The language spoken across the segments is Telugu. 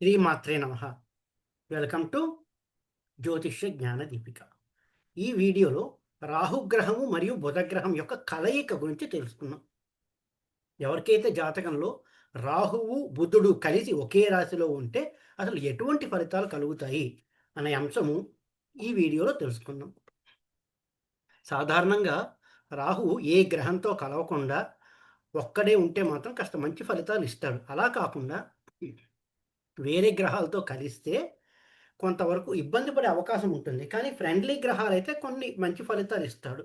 శ్రీ మాత్రే నమ. వెల్కమ్ టు జ్యోతిష్య జ్ఞాన దీపిక. ఈ వీడియోలో రాహుగ్రహము మరియు బుధగ్రహం యొక్క కలయిక గురించి తెలుసుకున్నాం ఎవరికైతే జాతకంలో రాహువు బుధుడు కలిసి ఒకే రాశిలో ఉంటే అసలు ఎటువంటి ఫలితాలు కలుగుతాయి అనే అంశము ఈ వీడియోలో తెలుసుకుందాం. సాధారణంగా రాహువు ఏ గ్రహంతో కలవకుండా ఒక్కడే ఉంటే మాత్రం కాస్త మంచి ఫలితాలు ఇస్తాడు. అలా కాకుండా వేరే గ్రహాలతో కలిస్తే కొంతవరకు ఇబ్బంది పడే అవకాశం ఉంటుంది. కానీ ఫ్రెండ్లీ గ్రహాలు అయితే కొన్ని మంచి ఫలితాలు ఇస్తాడు.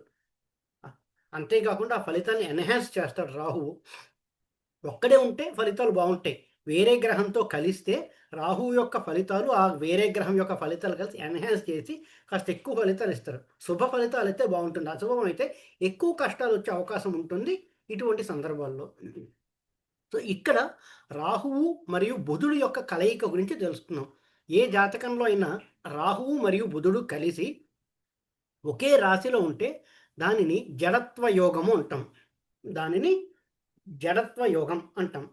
అంతేకాకుండా ఆ ఫలితాన్ని ఎన్హాన్స్ చేస్తాడు రాహువు. ఒక్కడే ఉంటే ఫలితాలు బాగుంటాయి. వేరే గ్రహంతో కలిస్తే రాహు యొక్క ఫలితాలు ఆ వేరే గ్రహం యొక్క ఫలితాలు కలిసి ఎన్హాన్స్ చేసి కాస్త ఎక్కువ ఫలితాలు ఇస్తారు. శుభ ఫలితాలు అయితే బాగుంటుంది. అశుభం అయితే ఎక్కువ కష్టాలు వచ్చే అవకాశం ఉంటుంది ఇటువంటి సందర్భాల్లో. సో ఇక్కడ రాహువు మరియు బుధుడు యొక్క కలయిక గురించి తెలుసుకున్నాం ఏ జాతకంలో అయినా రాహువు మరియు బుధుడు కలిసి ఒకే రాశిలో ఉంటే దానిని జడత్వ యోగము అంటాం. దానిని జడత్వ యోగం అంటాం.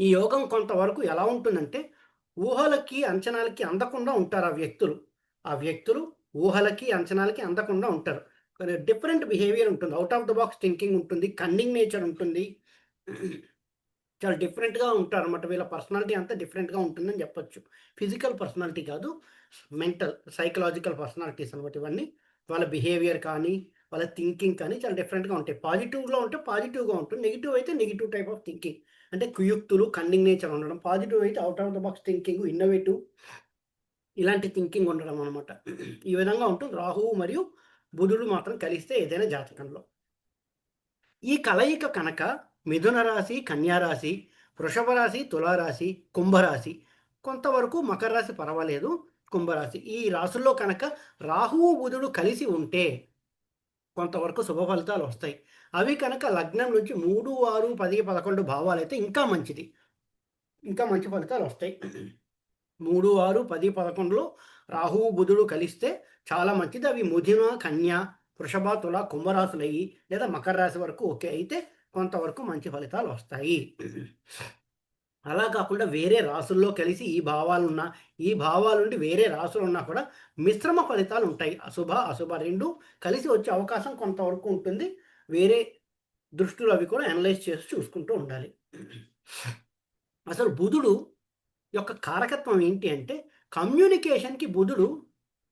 ఈ యోగం కొంతవరకు ఎలా ఉంటుందంటే ఊహలకి అంచనాలకి అందకుండా ఉంటారు ఆ వ్యక్తులు. ఆ వ్యక్తులు ఊహలకి అంచనాలకి అందకుండా ఉంటారు. డిఫరెంట్ బిహేవియర్ ఉంటుంది. Out of the box thinking ఉంటుంది. కన్నింగ్ నేచర్ ఉంటుంది. చాలా డిఫరెంట్గా ఉంటారు అనమాట వీళ్ళ పర్సనాలిటీ అంతా డిఫరెంట్గా ఉంటుందని చెప్పొచ్చు. ఫిజికల్ పర్సనాలిటీ కాదు మెంటల్ సైకలాజికల్ పర్సనాలిటీస్ అనమాట ఇవన్నీ. వాళ్ళ బిహేవియర్ కానీ వాళ్ళ థింకింగ్ కానీ చాలా డిఫరెంట్గా ఉంటాయి. పాజిటివ్లో ఉంటే పాజిటివ్గా ఉంటుంది. నెగిటివ్ అయితే నెగిటివ్ టైప్ ఆఫ్ థింకింగ్. అంటే కుయుక్తులు కన్నింగ్ నేచర్ ఉండడం. పాజిటివ్ అయితే out of the box thinking innovative ఇలాంటి థింకింగ్ ఉండడం అనమాట ఈ విధంగా ఉంటుంది. రాహువు మరియు బుధుడు మాత్రం కలిస్తే ఏదైనా జాతకంలో. ఈ కలయిక కనుక మిథున రాశి కన్యారాశి వృషభ రాశి తులారాశి కుంభరాశి కొంతవరకు మకర రాశి పర్వాలేదు కుంభరాశి ఈ రాశుల్లో కనుక రాహువు బుధుడు కలిసి ఉంటే కొంతవరకు శుభ ఫలితాలు వస్తాయి. అవి కనుక లగ్నం నుంచి మూడు ఆరు పది పదకొండు భావాలు అయితే ఇంకా మంచిది. ఇంకా మంచి ఫలితాలు వస్తాయి. మూడు ఆరు పది పదకొండులో రాహువు బుధుడు కలిస్తే చాలా మంచిది. అవి ముధిన కన్య వృషభ తుల కుంభరాశులు అయ్యి లేదా మకర రాశి వరకు ఓకే. అయితే కొంతవరకు మంచి ఫలితాలు వస్తాయి. అలా కాకుండా వేరే రాసుల్లో కలిసి ఈ భావాలు ఉన్న ఈ భావాల నుండి వేరే రాసులు ఉన్నా కూడా మిశ్రమ ఫలితాలు ఉంటాయి. అశుభ అశుభ రెండు కలిసి వచ్చే అవకాశం కొంతవరకు ఉంటుంది. వేరే దృష్టిలో అవి కూడా అనలైజ్ చేసి చూసుకుంటూ ఉండాలి. అసలు బుధుడు యొక్క కారకత్వం ఏంటి అంటే కమ్యూనికేషన్కి బుధుడు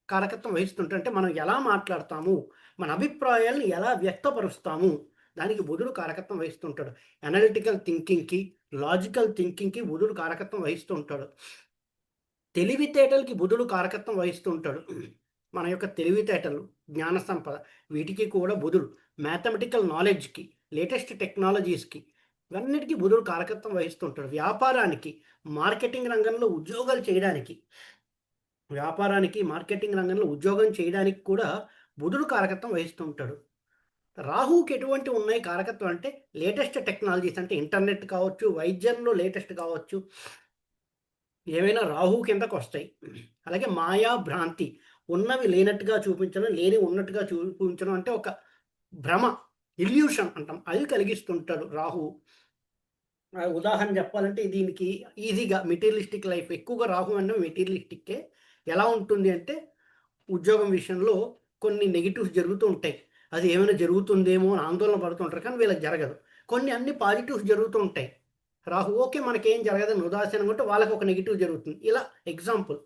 కారకత్వం వహిస్తుంటే మనం ఎలా మాట్లాడతాము? మన అభిప్రాయాలను ఎలా వ్యక్తపరుస్తాము? దానికి బుధుడు కారకత్వం వహిస్తుంటాడు. అనలిటికల్ థింకింగ్కి లాజికల్ థింకింగ్కి బుధుడు కారకత్వం వహిస్తూ ఉంటాడు తెలివితేటలకి బుధుడు కారకత్వం వహిస్తూ ఉంటాడు మన యొక్క తెలివితేటలు జ్ఞాన సంపద వీటికి కూడా బుధుడు. మ్యాథమెటికల్ నాలెడ్జ్కి లేటెస్ట్ టెక్నాలజీస్కి ఇవన్నిటికీ బుధుడు కారకత్వం వహిస్తుంటాడు. వ్యాపారానికి మార్కెటింగ్ రంగంలో ఉద్యోగాలు చేయడానికి వ్యాపారానికి మార్కెటింగ్ రంగంలో ఉద్యోగం చేయడానికి కూడా బుధుడు కారకత్వం వహిస్తూ ఉంటాడు రాహుకి ఎటువంటి ఉన్నాయి కారకత్వం అంటే లేటెస్ట్ టెక్నాలజీస్ అంటే ఇంటర్నెట్ కావచ్చు వైద్యంలో లేటెస్ట్ కావచ్చు ఏవైనా రాహు కిందకు వస్తాయి. అలాగే మాయా భ్రాంతి ఉన్నవి లేనట్టుగా చూపించడం లేని ఉన్నట్టుగా చూపించడం అంటే ఒక భ్రమ ఇల్యూషన్ అంటాం. అది కలిగిస్తుంటాడు రాహు. ఉదాహరణ చెప్పాలంటే దీనికి ఈజీగా మెటీరియలిస్టిక్ లైఫ్ ఎక్కువగా రాహు అన్న మెటీరియలిస్టిక్కే ఎలా ఉంటుంది అంటే ఉద్యోగం విషయంలో కొన్ని నెగిటివ్స్ జరుగుతూ ఉంటాయి. అది ఏమైనా జరుగుతుందేమో అని ఆందోళన పడుతుంటారు కానీ వీళ్ళకి జరగదు. కొన్ని అన్ని పాజిటివ్స్ జరుగుతూ ఉంటాయి. రాహు ఓకే మనకేం జరగదని ఉదాసీనం ఉంటే వాళ్ళకి ఒక నెగిటివ్ జరుగుతుంది. ఇలా ఎగ్జాంపుల్.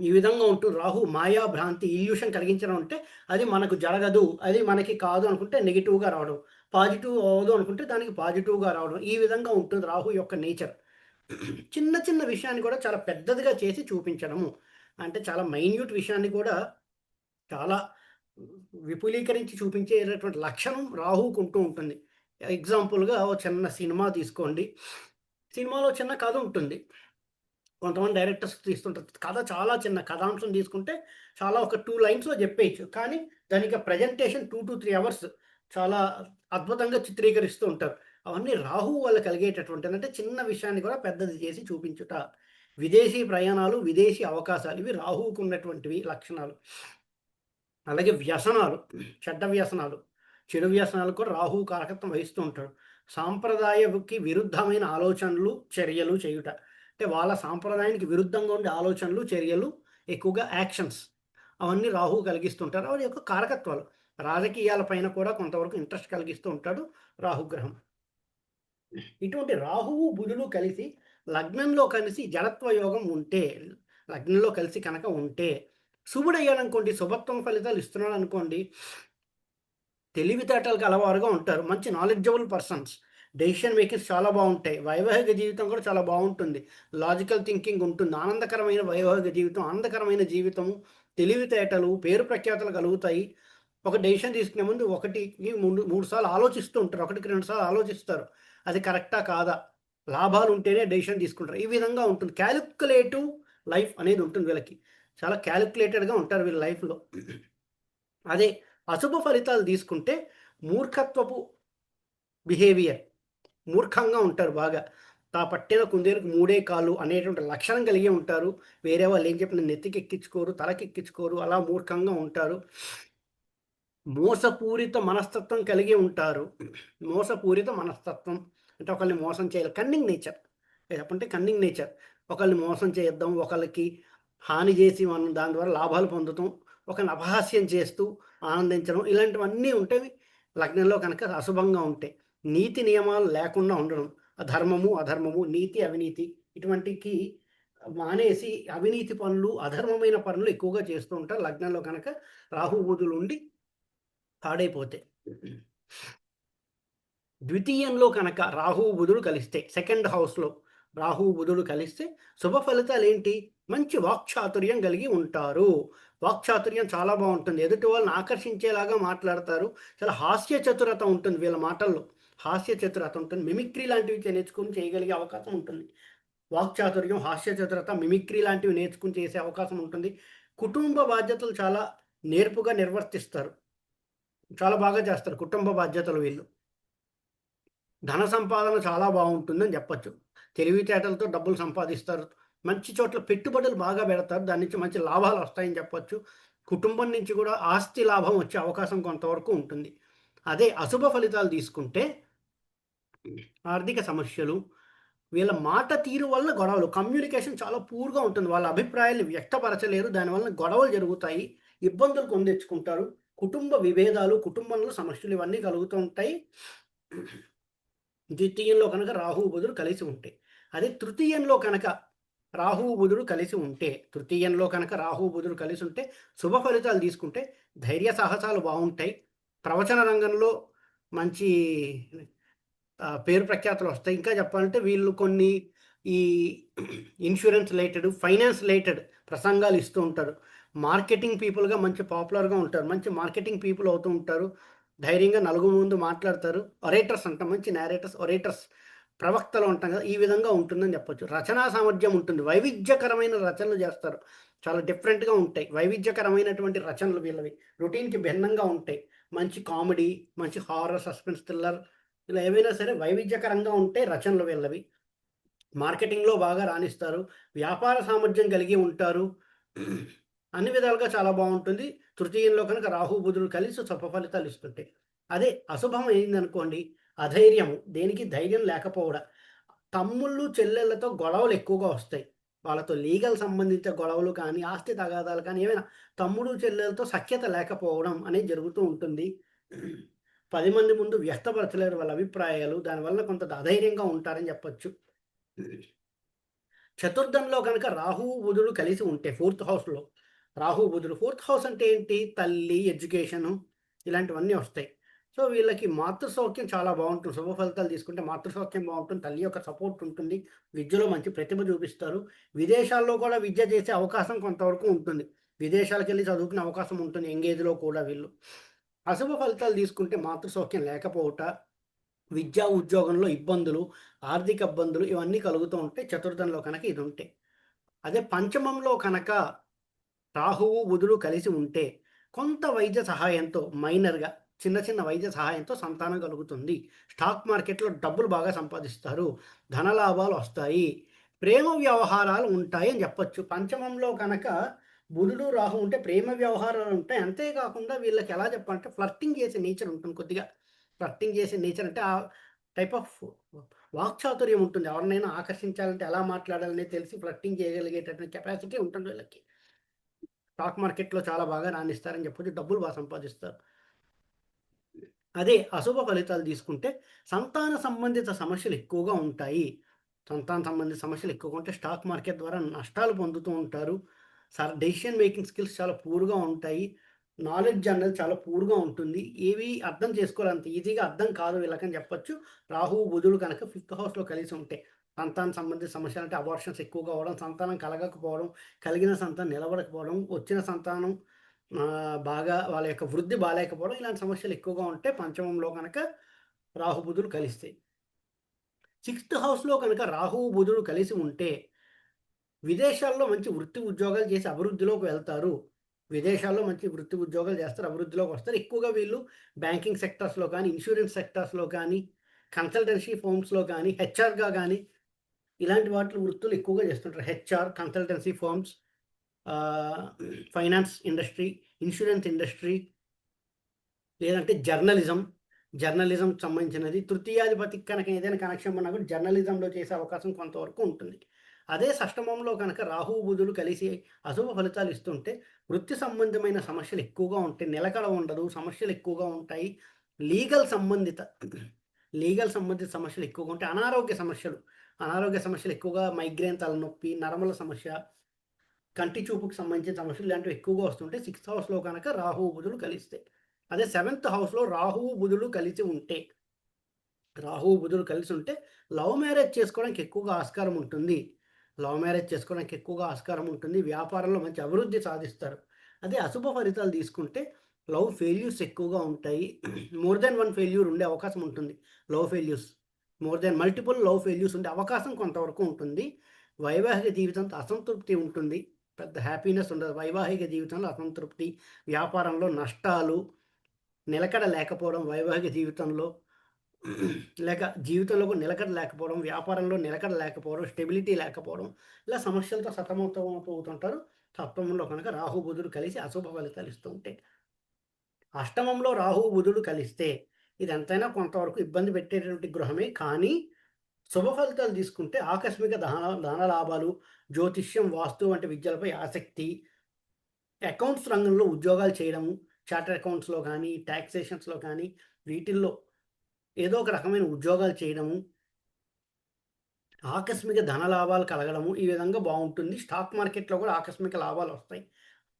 ఈ విధంగా ఉంటూ రాహు మాయా భ్రాంతి ఇల్యూషన్ కలిగించడం అంటే అది మనకు జరగదు అది మనకి కాదు అనుకుంటే నెగిటివ్గా రావడం. పాజిటివ్ అవ్వదు అనుకుంటే దానికి పాజిటివ్గా రావడం. ఈ విధంగా ఉంటుంది రాహు యొక్క నేచర్. చిన్న చిన్న విషయాన్ని కూడా చాలా పెద్దదిగా చేసి చూపించడము. అంటే చాలా మైన్యూట్ విషయాన్ని కూడా చాలా విపులీకరించి చూపించేటటువంటి లక్షణం రాహుకు ఉంటూ ఉంటుంది. ఎగ్జాంపుల్గా ఓ చిన్న సినిమా తీసుకోండి. సినిమాలో చిన్న కథ ఉంటుంది. కొంతమంది డైరెక్టర్స్ తీస్తుంటారు. కథ చాలా చిన్న కథాంశం తీసుకుంటే చాలా ఒక టూ లైన్స్లో చెప్పేయచ్చు. కానీ దానికి presentation two to three hours చాలా అద్భుతంగా చిత్రీకరిస్తూ ఉంటారు. అవన్నీ రాహు వల్ల కలిగేటటువంటి అంటే చిన్న విషయాన్ని కూడా పెద్దది చేసి చూపించుట. విదేశీ ప్రయాణాలు విదేశీ అవకాశాలు ఇవి రాహువుకు ఉన్నటువంటివి లక్షణాలు. అలాగే వ్యసనాలు చెడ్డ వ్యసనాలు చెడు వ్యసనాలు కూడా రాహు కారకత్వం వహిస్తూ ఉంటాడు. సాంప్రదాయకి విరుద్ధమైన ఆలోచనలు చర్యలు చేయుట. అంటే వాళ్ళ సాంప్రదాయానికి విరుద్ధంగా ఉండే ఆలోచనలు చర్యలు ఎక్కువగా యాక్షన్స్ అవన్నీ రాహు కలిగిస్తుంటారు. వారి యొక్క కారకత్వాలు. రాజకీయాల పైన కూడా కొంతవరకు ఇంట్రెస్ట్ కలిగిస్తూ ఉంటాడు రాహుగ్రహం. ఇటువంటి రాహువు బుధులు కలిసి లగ్నంలో కలిసి జడత్వ యోగం ఉంటే లగ్నంలో కలిసి కనుక ఉంటే శుభుడు అయ్యాడనుకోండి శుభత్వం ఫలితాలు ఇస్తున్నాడు అనుకోండి తెలివితేటలకు అలవారుగా ఉంటారు. మంచి నాలెడ్జబుల్ పర్సన్స్ డెసిషన్ మేకింగ్స్ చాలా బాగుంటాయి. వైవాహిక జీవితం కూడా చాలా బాగుంటుంది. లాజికల్ థింకింగ్ ఉంటుంది. ఆనందకరమైన వైవాహిక జీవితం ఆనందకరమైన జీవితం తెలివితేటలు పేరు ప్రఖ్యాతలు కలుగుతాయి. ఒక డెసిషన్ తీసుకునే ముందు ఒకటికి మూడు మూడు సార్లు ఆలోచిస్తూ ఉంటారు. ఒకటికి రెండు సార్లు ఆలోచిస్తారు. అది కరెక్టా కాదా? లాభాలు ఉంటేనే డెసిషన్ తీసుకుంటారు. ఈ విధంగా ఉంటుంది. క్యాలిక్యులేటివ్ లైఫ్ అనేది ఉంటుంది వీళ్ళకి. చాలా క్యాలిక్యులేటెడ్గా ఉంటారు వీళ్ళ లైఫ్లో అదే అశుభ ఫలితాలు తీసుకుంటే మూర్ఖత్వపు బిహేవియర్ మూర్ఖంగా ఉంటారు బాగా. తా పట్టిన కుందేలకు మూడే కాళ్ళు అనేటువంటి లక్షణం కలిగి ఉంటారు. వేరే వాళ్ళు ఏం చెప్పిన నెత్తికి ఎక్కించుకోరు తలకెక్కించుకోరు అలా మూర్ఖంగా ఉంటారు. మోసపూరిత మనస్తత్వం కలిగి ఉంటారు. మోసపూరిత మనస్తత్వం అంటే ఒకరిని మోసం చేయాలి. కన్నింగ్ నేచర్ చెప్పంటే కన్నింగ్ నేచర్ ఒకరిని మోసం చేద్దాం ఒకరికి హాని చేసి మనం దాని ద్వారా లాభాలు పొందుతాం ఒక అపహాస్యం చేస్తూ ఆనందించడం ఇలాంటివన్నీ ఉంటాయి లగ్నంలో కనుక అశుభంగా ఉంటాయి నీతి నియమాలు లేకుండా ఉండడం అధర్మము అధర్మము నీతి అవినీతి ఇటువంటికి మానేసి అవినీతి పనులు అధర్మమైన పనులు ఎక్కువగా చేస్తూ ఉంటారు లగ్నంలో కనుక రాహు బుధులు ఉండి పాడైపోతే. ద్వితీయంలో కనుక రాహు బుధుడు కలిస్తే సెకండ్ హౌస్లో రాహు బుధుడు కలిస్తే శుభ ఫలితాలు ఏంటి మంచి వాక్చాతుర్యం కలిగి ఉంటారు. వాక్చాతుర్యం చాలా బాగుంటుంది. ఎదుటి వాళ్ళని ఆకర్షించేలాగా మాట్లాడతారు. చాలా హాస్య చతురత ఉంటుంది వీళ్ళ మాటల్లో. హాస్య చతురత ఉంటుంది. మిమిక్రీ లాంటివి నేర్చుకుని చేయగలిగే అవకాశం ఉంటుంది. వాక్చాతుర్యం హాస్య చతురత మిమిక్రీ లాంటివి నేర్చుకుని చేసే అవకాశం ఉంటుంది. కుటుంబ బాధ్యతలు చాలా నేర్పుగా నిర్వర్తిస్తారు. చాలా బాగా చేస్తారు కుటుంబ బాధ్యతలు వీళ్ళు. ధన సంపాదన చాలా బాగుంటుందని చెప్పచ్చు. తెలివితేటలతో డబ్బులు సంపాదిస్తారు. మంచి చోట్ల పెట్టుబడులు బాగా పెడతారు. దాని నుంచి మంచి లాభాలు వస్తాయని చెప్పచ్చు. కుటుంబం నుంచి కూడా ఆస్తి లాభం వచ్చే అవకాశం కొంతవరకు ఉంటుంది. అదే అశుభ ఫలితాలు తీసుకుంటే ఆర్థిక సమస్యలు వీళ్ళ మాట తీరు వల్ల గొడవలు కమ్యూనికేషన్ చాలా పూర్గా ఉంటుంది. వాళ్ళ అభిప్రాయాలు వ్యక్తపరచలేరు. దానివల్ల గొడవలు జరుగుతాయి. ఇబ్బందులు కొందెచ్చుకుంటారు కుటుంబ విభేదాలు కుటుంబంలో సమస్యలు ఇవన్నీ కలుగుతూ ఉంటాయి. ద్వితీయంలో కనుక రాహు బుధుడు కలిసి ఉంటాయి అదే తృతీయంలో కనుక రాహు బుధుడు కలిసి ఉంటే తృతీయంలో కనుక రాహు బుధుడు కలిసి ఉంటే శుభ ఫలితాలు తీసుకుంటే ధైర్య సాహసాలు బాగుంటాయి. ప్రవచన రంగంలో మంచి పేరు ప్రఖ్యాతలు వస్తాయి. ఇంకా చెప్పాలంటే వీళ్ళు కొన్ని ఈ ఇన్సూరెన్స్ రిలేటెడ్ ఫైనాన్స్ రిలేటెడ్ ప్రసంగాలు ఇస్తూ ఉంటారు. మార్కెటింగ్ పీపుల్గా మంచి పాపులర్గా ఉంటారు. మంచి మార్కెటింగ్ పీపుల్ అవుతూ ఉంటారు. ధైర్యంగా నలుగురు ముందు మాట్లాడతారు. ఒరేటర్స్ అంట మంచి నేరేటర్స్ ఒరేటర్స్. ప్రవక్తలు ఉంటాం కదా ఈ విధంగా ఉంటుందని చెప్పొచ్చు. రచనా సామర్థ్యం ఉంటుంది. వైవిధ్యకరమైన రచనలు చేస్తారు. చాలా డిఫరెంట్గా ఉంటాయి. వైవిధ్యకరమైనటువంటి రచనలు వీళ్ళవి. రొటీన్కి భిన్నంగా ఉంటాయి. మంచి కామెడీ మంచి హారర్ సస్పెన్స్ థ్రిల్లర్ ఇలా ఏవైనా సరే వైవిధ్యకరంగా ఉంటే రచనలు వీళ్ళవి. మార్కెటింగ్లో బాగా రాణిస్తారు. వ్యాపార సామర్థ్యం కలిగి ఉంటారు. అన్ని విధాలుగా చాలా బాగుంటుంది. తృతీయంలో కనుక రాహుబుధులు కలిసి శుభ ఫలితాలు ఇస్తుంటాయి. అదే అశుభం అయిందనుకోండి అధైర్యము దేనికి ధైర్యం లేకపోవడం. తమ్ముళ్ళు చెల్లెళ్ళతో గొడవలు ఎక్కువగా వస్తాయి. వాళ్ళతో లీగల్ సంబంధించిన గొడవలు కానీ ఆస్తి తగాదాలు కానీ ఏమైనా తమ్ముడు చెల్లెలతో సఖ్యత లేకపోవడం అనేది జరుగుతూ ఉంటుంది. పది మంది ముందు వ్యక్తపరచలేరు వాళ్ళ అభిప్రాయాలు. దానివల్ల కొంత అధైర్యంగా ఉంటారని చెప్పచ్చు. చతుర్థంలో కనుక రాహువు బుధుడు కలిసి ఉంటే ఫోర్త్ హౌస్లో. రాహు బుధుడు ఫోర్త్ హౌస్ అంటే ఏంటి? తల్లి ఎడ్యుకేషను ఇలాంటివన్నీ వస్తాయి. సో వీళ్ళకి మాతృ సౌఖ్యం చాలా బాగుంటుంది. శుభ ఫలితాలు తీసుకుంటే మాతృసౌఖ్యం బాగుంటుంది. తల్లి యొక్క సపోర్ట్ ఉంటుంది. విద్యలో మంచి ప్రతిభ చూపిస్తారు. విదేశాల్లో కూడా విద్య చేసే అవకాశం కొంతవరకు ఉంటుంది. విదేశాలకు వెళ్ళి చదువుకునే అవకాశం ఉంటుంది. ఎంగేజ్లో కూడా వీళ్ళు. అశుభ ఫలితాలు తీసుకుంటే మాతృసౌఖ్యం లేకపోవట విద్యా ఉద్యోగంలో ఇబ్బందులు ఆర్థిక ఇబ్బందులు ఇవన్నీ కలుగుతూ ఉంటాయి చతుర్థంలో కనుక ఇది ఉంటే. అదే పంచమంలో కనుక రాహువు బుధుడు కలిసి ఉంటే కొంత వైద్య సహాయంతో మైనర్గా చిన్న చిన్న వైద్య సహాయంతో సంతానం కలుగుతుంది. స్టాక్ మార్కెట్లో డబ్బులు బాగా సంపాదిస్తారు. ధనలాభాలు వస్తాయి. ప్రేమ వ్యవహారాలు ఉంటాయి అని చెప్పొచ్చు. పంచమంలో కనుక బుధుడు రాహు ఉంటే ప్రేమ వ్యవహారాలు ఉంటాయి. అంతేకాకుండా వీళ్ళకి ఎలా చెప్పాలంటే ఫ్లర్టింగ్ చేసే నేచర్ ఉంటుంది కొద్దిగా. ఫ్లర్టింగ్ చేసే నేచర్ అంటే ఆ టైప్ ఆఫ్ వాక్చాతుర్యం ఉంటుంది. ఎవరినైనా ఆకర్షించాలంటే ఎలా మాట్లాడాలని తెలిసి ఫ్లర్టింగ్ చేయగలిగేటటువంటి కెపాసిటీ ఉంటుంది వీళ్ళకి. స్టాక్ మార్కెట్లో చాలా బాగా రాణిస్తారని చెప్పొచ్చు. డబ్బులు బాగా సంపాదిస్తారు. అదే అశుభ ఫలితాలు తీసుకుంటే సంతాన సంబంధిత సమస్యలు ఎక్కువగా ఉంటాయి. సంతాన సంబంధిత సమస్యలు ఎక్కువగా ఉంటే స్టాక్ మార్కెట్ ద్వారా నష్టాలు పొందుతూ ఉంటారు. సార్ డెసిషన్ మేకింగ్ స్కిల్స్ చాలా పూర్గా ఉంటాయి. నాలెడ్జ్ అనేది చాలా పూర్గా ఉంటుంది. ఏవి అర్థం చేసుకోవాలంత ఈజీగా అర్థం కాదు వీళ్ళకని చెప్పొచ్చు. రాహు బుధుడు కనుక ఫిఫ్త్ హౌస్లో కలిసి ఉంటే సంతాన సంబంధిత సమస్యలు అంటే అబార్షన్స్ ఎక్కువగా అవడం సంతానం కలగకపోవడం కలిగిన సంతానం నిలబడకపోవడం వచ్చిన సంతానం బాగా వాళ్ళ యొక్క వృద్ధి బాగాలేకపోవడం ఇలాంటి సమస్యలు ఎక్కువగా ఉంటే పంచమంలో కనుక రాహుబుధుడు కలిస్తాయి సిక్స్త్ హౌస్లో కనుక రాహువు బుధుడు కలిసి ఉంటే విదేశాల్లో మంచి వృత్తి ఉద్యోగాలు చేసి అభివృద్ధిలోకి వెళ్తారు. విదేశాల్లో మంచి వృత్తి ఉద్యోగాలు చేస్తారు అభివృద్ధిలోకి వస్తారు. ఎక్కువగా వీళ్ళు బ్యాంకింగ్ సెక్టర్స్లో కానీ ఇన్సూరెన్స్ సెక్టర్స్లో కానీ కన్సల్టెన్సీ ఫోమ్స్లో కానీ హెచ్ఆర్గా కానీ ఇలాంటి వాటి వృత్తులు ఎక్కువగా చేస్తుంటారు. HR consultancy firms finance industry insurance industry లేదంటే జర్నలిజం జర్నలిజం సంబంధించినది. తృతీయాధిపతి కనుక ఏదైనా కనెక్షన్ ఉన్నా కూడా జర్నలిజంలో చేసే అవకాశం కొంతవరకు ఉంటుంది. అదే సష్టమంలో కనుక రాహు బుధులు కలిసి అశుభ ఫలితాలు ఇస్తుంటే వృత్తి సంబంధమైన సమస్యలు ఎక్కువగా ఉంటాయి. నిలకడ ఉండదు సమస్యలు ఎక్కువగా ఉంటాయి. లీగల్ సంబంధిత లీగల్ సంబంధిత సమస్యలు ఎక్కువగా ఉంటాయి. అనారోగ్య సమస్యలు అనారోగ్య సమస్యలు ఎక్కువగా మైగ్రేన్ తలనొప్పి నరముల సమస్య కంటి చూపుకు సంబంధించిన సమస్యలు ఇలాంటివి ఎక్కువగా వస్తుంటే సిక్స్త్ హౌస్లో కనుక రాహువు బుధులు కలిస్తే అదే సెవెంత్ హౌస్లో రాహువు బుధులు కలిసి ఉంటే రాహువు బుధులు కలిసి ఉంటే లవ్ మ్యారేజ్ చేసుకోవడానికి ఎక్కువగా ఆస్కారం ఉంటుంది. లవ్ మ్యారేజ్ చేసుకోవడానికి ఎక్కువగా ఆస్కారం ఉంటుంది. వ్యాపారంలో మంచి అభివృద్ధి సాధిస్తారు. అదే అశుభ ఫలితాలు తీసుకుంటే లవ్ ఫెయిల్యూర్స్ ఎక్కువగా ఉంటాయి. మోర్ దెన్ వన్ ఫెయిల్యూర్ ఉండే అవకాశం ఉంటుంది. Love failures more than multiple love failures ఉండే అవకాశం కొంతవరకు ఉంటుంది. వైవాహిక జీవితంతో అసంతృప్తి ఉంటుంది. పెద్ద హ్యాపీనెస్ ఉండదు. వైవాహిక జీవితంలో అసంతృప్తి వ్యాపారంలో నష్టాలు నిలకడ లేకపోవడం వైవాహిక జీవితంలో లేక జీవితంలో నిలకడ లేకపోవడం వ్యాపారంలో నిలకడ లేకపోవడం స్టెబిలిటీ లేకపోవడం ఇలా సమస్యలతో సతమతం అవుతుంటారు సప్తమంలో కనుక రాహు బుధుడు కలిసి అశుభ ఫలితాలు ఇస్తూ ఉంటాయి. అష్టమంలో రాహు బుధుడు కలిస్తే ఇది ఎంతైనా కొంతవరకు ఇబ్బంది పెట్టేటువంటి గృహమే కానీ శుభ ఫలితాలు తీసుకుంటే ఆకస్మిక ధన ధన లాభాలు జ్యోతిష్యం వాస్తు వంటి విద్యలపై ఆసక్తి అకౌంట్స్ రంగంలో ఉద్యోగాలు చేయడము చార్టర్ అకౌంట్స్లో కానీ ట్యాక్సేషన్స్లో కానీ వీటిల్లో ఏదో ఒక రకమైన ఉద్యోగాలు చేయడము ఆకస్మిక ధన లాభాలు కలగడము ఈ విధంగా బాగుంటుంది. స్టాక్ మార్కెట్లో కూడా ఆకస్మిక లాభాలు వస్తాయి.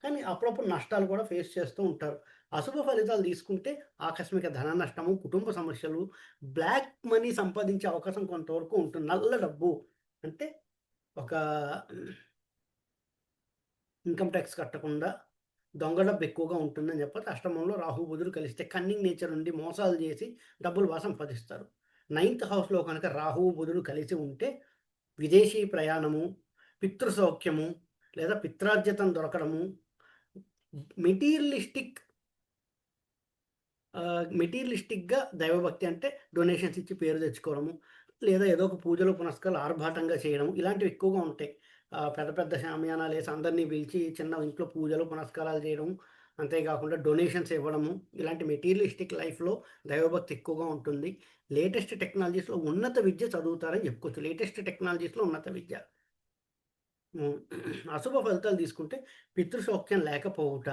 కానీ అప్పుడప్పుడు నష్టాలు కూడా ఫేస్ చేస్తూ ఉంటారు. అశుభ ఫలితాలు తీసుకుంటే ఆకస్మిక ధన నష్టము కుటుంబ సమస్యలు బ్లాక్ మనీ సంపాదించే అవకాశం కొంతవరకు ఉంటుంది. నల్ల డబ్బు అంటే ఒక ఇన్కమ్ ట్యాక్స్ కట్టకుండా దొంగ డబ్బు ఎక్కువగా ఉంటుందని చెప్పి అష్టమంలో రాహు బుధుడు కలిస్తే కన్నింగ్ నేచర్ నుండి మోసాలు చేసి డబ్బులు బాగా సంపాదిస్తారు. నైన్త్ హౌస్లో కనుక రాహువు బుధుడు కలిసి ఉంటే విదేశీ ప్రయాణము పితృసౌఖ్యము లేదా పిత్రార్జితం దొరకడము మెటీరియలిస్టిక్ మెటీరియలిస్టిక్గా దైవభక్తి అంటే డొనేషన్స్ ఇచ్చి పేరు తెచ్చుకోవడము లేదా ఏదో ఒక పూజలు పునస్కారాలు ఆర్భాటంగా చేయడం ఇలాంటివి ఎక్కువగా ఉంటాయి. పెద్ద పెద్ద శామ్యానాలు వేసి అందరినీ పిలిచి చిన్న ఇంట్లో పూజలు పునస్కారాలు చేయడం అంతేకాకుండా డొనేషన్స్ ఇవ్వడము ఇలాంటి మెటీరియలిస్టిక్ లైఫ్లో దైవభక్తి ఎక్కువగా ఉంటుంది. లేటెస్ట్ టెక్నాలజీస్లో ఉన్నత విద్య చదువుతారని చెప్పుకోవచ్చు. లేటెస్ట్ టెక్నాలజీస్లో ఉన్నత విద్య. అశుభ ఫలితాలు తీసుకుంటే పితృసౌఖ్యం లేకపోవుట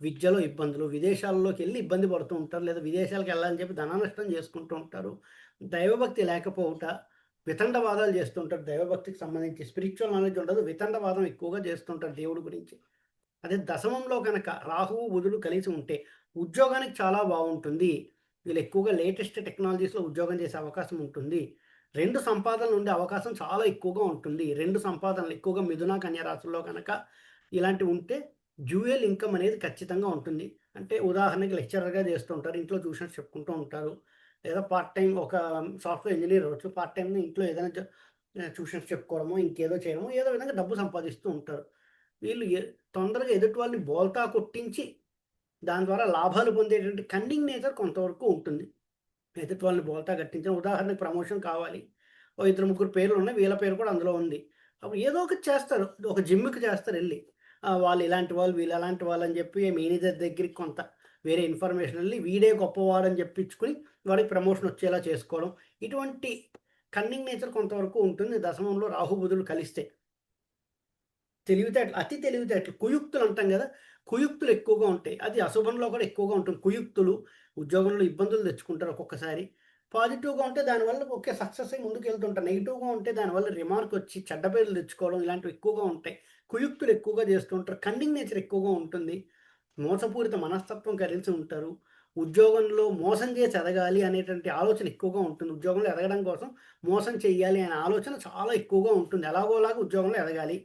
విద్యలో ఇబ్బందులు విదేశాల్లోకి వెళ్ళి ఇబ్బంది పడుతూ ఉంటారు లేదా విదేశాలకు వెళ్ళాలని చెప్పి ధన నష్టం చేసుకుంటూ ఉంటారు. దైవభక్తి లేకపోవుట వితండవాదాలు చేస్తుంటారు దైవభక్తికి సంబంధించి స్పిరిచువల్ నాలెడ్జ్ ఉండదు. వితండవాదం ఎక్కువగా చేస్తుంటారు దేవుడి గురించి. అదే దశమంలో కనుక రాహువు బుధుడు కలిసి ఉంటే ఉద్యోగానికి చాలా బాగుంటుంది. వీళ్ళు ఎక్కువగా లేటెస్ట్ టెక్నాలజీస్లో ఉద్యోగం చేసే అవకాశం ఉంటుంది. రెండు సంపాదనలు ఉండే అవకాశం చాలా ఎక్కువగా ఉంటుంది. రెండు సంపాదనలు ఎక్కువగా మిథున కన్యారాశుల్లో కనుక ఇలాంటివి ఉంటే డ్యూయల్ ఇన్కమ్ అనేది ఖచ్చితంగా ఉంటుంది. అంటే ఉదాహరణకి లెక్చరర్గా చేస్తూ ఉంటారు ఇంట్లో ట్యూషన్స్ చెప్పుకుంటూ ఉంటారు లేదా పార్ట్ టైం ఒక సాఫ్ట్వేర్ ఇంజనీర్ అవ్వచ్చు. పార్ట్ టైం ఇంట్లో ఏదైనా ట్యూషన్స్ చెప్పుకోవడమో ఇంకేదో చేయడమో ఏదో విధంగా డబ్బు సంపాదిస్తూ ఉంటారు. వీళ్ళు తొందరగా ఎదుటి వాళ్ళని బోల్తా కొట్టించి దాని ద్వారా లాభాలు పొందేటువంటి కండింగ్ నేచర్ కొంతవరకు ఉంటుంది. ఎదుటి వాళ్ళని బోల్తా గట్టించిన ఉదాహరణకు ప్రమోషన్ కావాలి. ఓ ఇద్దరు ముగ్గురు పేర్లు ఉన్నాయి వీళ్ళ పేరు కూడా అందులో ఉంది. అప్పుడు ఏదో ఒకటి చేస్తారు ఒక జిమ్కి చేస్తారు వెళ్ళి. వాళ్ళు ఇలాంటి వాళ్ళు వీళ్ళు అలాంటి వాళ్ళు అని చెప్పి మేనేజర్ దగ్గరికి కొంత వేరే ఇన్ఫర్మేషన్ వెళ్ళి వీడే గొప్పవాడని చెప్పించుకుని వాడికి ప్రమోషన్ వచ్చేలా చేసుకోవడం. ఇటువంటి కన్నింగ్ నేచర్ కొంతవరకు ఉంటుంది. దశమంలో రాహుబుధులు కలిస్తే తెలివితేటలు అతి తెలివితేటలు కుయుక్తులు అంటాం కదా కుయుక్తులు ఎక్కువగా ఉంటాయి. అది అశుభంలో కూడా ఎక్కువగా ఉంటుంది. కుయుక్తులు ఉద్యోగంలో ఇబ్బందులు తెచ్చుకుంటారు ఒక్కొక్కసారి. పాజిటివ్గా ఉంటే దానివల్ల ఒకే సక్సెస్ అయి ముందుకు వెళ్తుంటారు నెగిటివ్గా ఉంటే దానివల్ల రిమార్క్ వచ్చి చెడ్డ పేర్లు తెచ్చుకోవడం ఇలాంటివి ఎక్కువగా ఉంటాయి. కుయుక్తులు ఎక్కువగా చేస్తుంటారు కండింగ్ నేచర్ ఎక్కువగా ఉంటుంది. మోసపూరిత మనస్తత్వం కలిసి ఉంటారు. ఉద్యోగంలో మోసం చేసి ఎదగాలి అనేటువంటి ఆలోచన ఎక్కువగా ఉంటుంది. ఉద్యోగంలో ఎదగడం కోసం మోసం చేయాలి అనే ఆలోచన చాలా ఎక్కువగా ఉంటుంది. ఎలాగోలాగా ఉద్యోగంలో ఎదగాలి.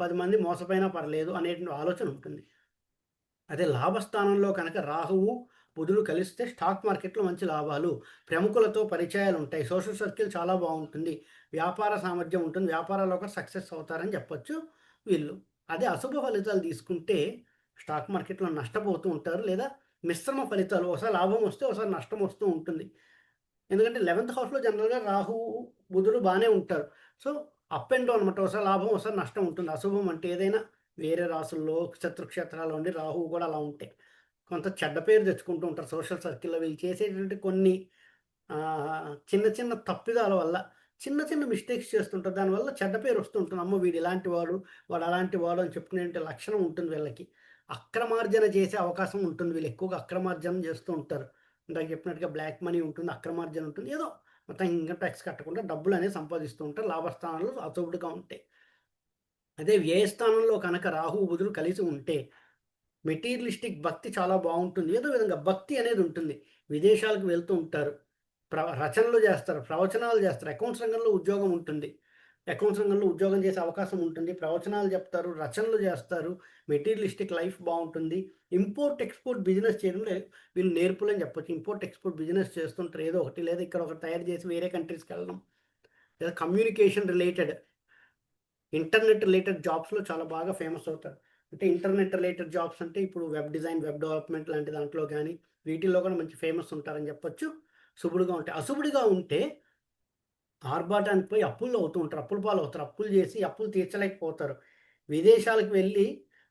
పది మంది మోసపోయినా పర్లేదు అనేటువంటి ఆలోచన ఉంటుంది. అదే లాభస్థానంలో కనుక రాహువు బుధుడు కలిస్తే స్టాక్ మార్కెట్లో మంచి లాభాలు ప్రముఖులతో పరిచయాలు ఉంటాయి. సోషల్ సర్కిల్ చాలా బాగుంటుంది. వ్యాపార సామర్థ్యం ఉంటుంది. వ్యాపారాల్లో ఒక సక్సెస్ అవుతారని చెప్పొచ్చు వీళ్ళు. అదే అశుభ ఫలితాలు తీసుకుంటే స్టాక్ మార్కెట్లో నష్టపోతూ ఉంటారు లేదా మిశ్రమ ఫలితాలు ఒకసారి లాభం వస్తే ఒకసారి నష్టం వస్తూ ఉంటుంది. ఎందుకంటే లెవెంత్ హౌస్లో జనరల్గా రాహు బుధుడు బాగానే ఉంటారు. సో అప్ అండ్ డౌన్ అనమాట ఒకసారి లాభం ఒకసారి నష్టం ఉంటుంది. అశుభం అంటే ఏదైనా వేరే రాసుల్లో శత్రుక్షేత్రాల్లో ఉండి రాహువు కూడా అలా ఉంటాయి కొంత చెడ్డ పేరు తెచ్చుకుంటూ ఉంటారు. సోషల్ సర్కిల్లో వీళ్ళు చేసేటువంటి కొన్ని చిన్న చిన్న తప్పిదాల వల్ల చిన్న చిన్న మిస్టేక్స్ చేస్తుంటారు. దానివల్ల చెడ్డ పేరు వస్తుంటుంది. అమ్మ వీడు ఇలాంటి వాడు వాడు అలాంటి వాడు అని చెప్పుకునే లక్షణం ఉంటుంది వీళ్ళకి. అక్రమార్జన చేసే అవకాశం ఉంటుంది. వీళ్ళు ఎక్కువగా అక్రమార్జన చేస్తూ ఉంటారు. ఇందాక చెప్పినట్టుగా బ్లాక్ మనీ ఉంటుంది అక్రమార్జన ఉంటుంది. ఏదో మొత్తం ఇన్కమ్ ట్యాక్స్ కట్టకుండా డబ్బులు అనేది సంపాదిస్తూ ఉంటారు. లాభస్థానాలు అతువుడుగా ఉంటాయి. అదే వ్యయస్థానంలో కనుక రాహు బుధుడు కలిసి ఉంటే మెటీరియలిస్టిక్ భక్తి చాలా బాగుంటుంది. ఏదో విధంగా భక్తి అనేది ఉంటుంది. విదేశాలకు వెళ్తూ ఉంటారు. ప్ర రచనలు చేస్తారు ప్రవచనాలు చేస్తారు. అకౌంట్స్ రంగంలో ఉద్యోగం ఉంటుంది. అకౌంట్స్ రంగంలో ఉద్యోగం చేసే అవకాశం ఉంటుంది. ప్రవచనాలు చెప్తారు రచనలు చేస్తారు. మెటీరియలిస్టిక్ లైఫ్ బాగుంటుంది. ఇంపోర్ట్ ఎక్స్పోర్ట్ బిజినెస్ చేయడం వీళ్ళు నేర్పులని చెప్పొచ్చు. ఇంపోర్ట్ ఎక్స్పోర్ట్ బిజినెస్ చేస్తుంటారు. ఏదో ఒకటి లేదా ఇక్కడ ఒకటి తయారు చేసి వేరే కంట్రీస్కి వెళ్ళడం. లేదా కమ్యూనికేషన్ రిలేటెడ్ ఇంటర్నెట్ రిలేటెడ్ జాబ్స్లో చాలా బాగా ఫేమస్ అవుతారు. అంటే ఇంటర్నెట్ రిలేటెడ్ జాబ్స్ అంటే ఇప్పుడు వెబ్ డిజైన్ వెబ్ డెవలప్మెంట్ లాంటి దాంట్లో కానీ వీటిల్లో కూడా మంచి ఫేమస్ ఉంటారని చెప్పొచ్చు. శుభుడుగా ఉంటే అశుభుడిగా ఉంటే ఆర్భాటానికి పోయి అప్పుల్లో అవుతూ ఉంటారు అప్పుల పాలు అవుతారు అప్పులు చేసి అప్పులు తీర్చలేకపోతారు. విదేశాలకు వెళ్ళి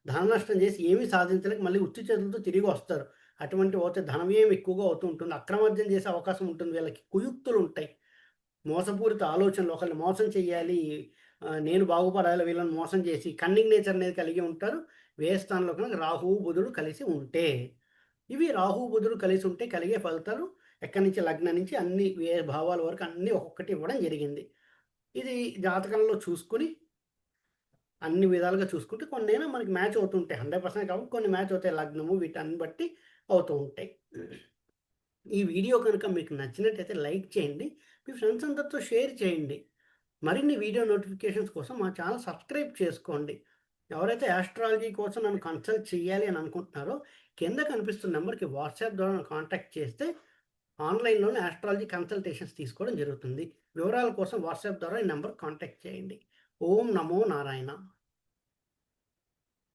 ధన నష్టం చేసి ఏమీ సాధించలేక మళ్ళీ ఉత్తి చేతులతో తిరిగి వస్తారు. అటువంటి పోతే ధనవ్యయం ఎక్కువగా అవుతూ ఉంటుంది అక్రమార్జన చేసే అవకాశం ఉంటుంది వీళ్ళకి కుయుక్తులు ఉంటాయి. మోసపూరిత ఆలోచనలు ఒకరిని మోసం చేయాలి నేను బాగుపడాలి వీళ్ళని మోసం చేసి కన్నింగ్ నేచర్ అనేది కలిగి ఉంటారు. వేస్థానంలో కనుక రాహువు బుధుడు కలిసి ఉంటే ఇవి రాహు బుధుడు కలిసి ఉంటే కలిగే ఫలితాలు ఎక్కడి నుంచి లగ్నం నుంచి అన్ని ఏ భావాల వరకు అన్నీ ఒక్కొక్కటి ఇవ్వడం జరిగింది. ఇది జాతకంలో చూసుకుని అన్ని విధాలుగా చూసుకుంటే కొన్నైనా మనకి మ్యాచ్ అవుతుంటాయి. హండ్రెడ్ పర్సెంట్ కాబట్టి కొన్ని మ్యాచ్ అవుతాయి లగ్నము వీటన్ని బట్టి అవుతూ ఉంటాయి. ఈ వీడియో కనుక మీకు నచ్చినట్టయితే లైక్ చేయండి. మీ ఫ్రెండ్స్ అందరితో షేర్ చేయండి. మరిన్ని వీడియో నోటిఫికేషన్స్ కోసం మా ఛానల్ సబ్స్క్రైబ్ చేసుకోండి. ఎవరైతే యాస్ట్రాలజీ కోసం నన్ను కన్సల్ట్ చేయాలి అని అనుకుంటున్నారో కింద కనిపిస్తున్న నెంబర్కి వాట్సాప్ ద్వారా కాంటాక్ట్ చేస్తే ఆన్లైన్లోనే ఆస్ట్రాలజీ కన్సల్టేషన్స్ తీసుకోవడం జరుగుతుంది. వివరాల కోసం వాట్సాప్ ద్వారా ఈ నెంబర్ కాంటాక్ట్ చేయండి. ఓం నమో నారాయణ.